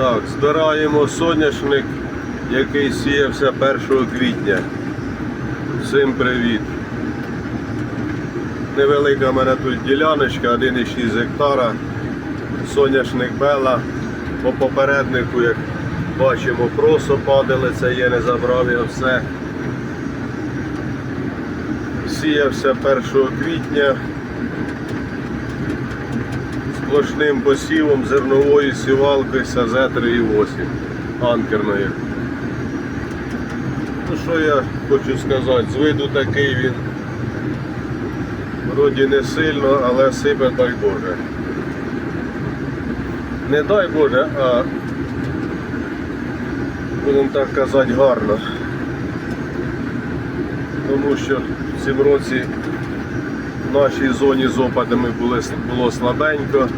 Так, збираємо соняшник, який сіявся 1 квітня. Всім привіт. Невелика в мене тут діляночка, 1,6 гектара. Соняшник Бела. По попереднику, як бачимо, просо падали, це я не забрав його все. Сіявся 1 квітня сплошним посівом зернової сівалки САЗ 3,8 анкерної. Ну що я хочу сказати, з виду такий він вроді не сильно, але сипе дай Боже. Не дай Боже, а будемо так казати гарно. Тому що в цьому році в нашій зоні з опадами було слабенько.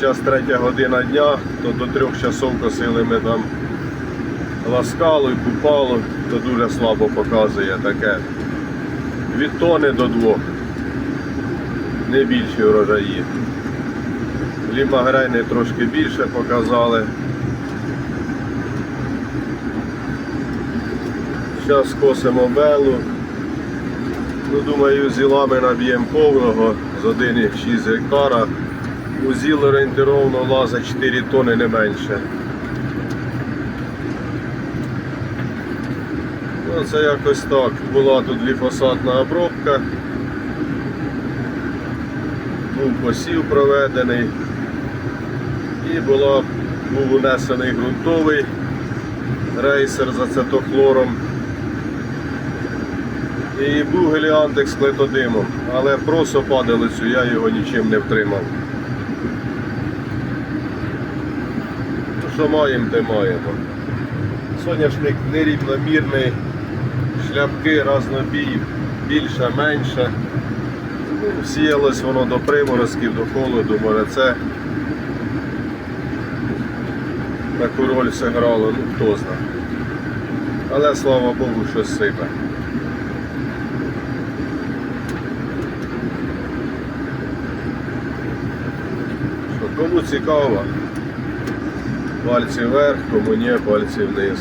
Зараз третя година дня, то до трьох часов косили ми там ласкало і купало, то дуже слабо показує таке. Від тони до двох. Не більші врожаї. Лімагрейни трошки більше показали. Зараз косимо белу. Ну, думаю, зілами наб'ємо повного з 1,6 гектара. У зіл орієнтировно лазить 4 тони не менше. Ну, це якось так. Була тут гліфосатна обробка. Був посів проведений. І була, був унесений ґрунтовий рейсер з ацетохлором. І був геліантекс клетодимом, але просто падалицю я його нічим не втримав. Що маємо, те маємо. Соняшник нерівномірний, шляпки разнобій, більше, менше. Ну, сіялось воно до приморозків, до холоду, може це таку роль зіграло, ну хто знає. Але слава Богу, що сипе. Кому цікаво, пальці вверх, кому ні, пальці вниз.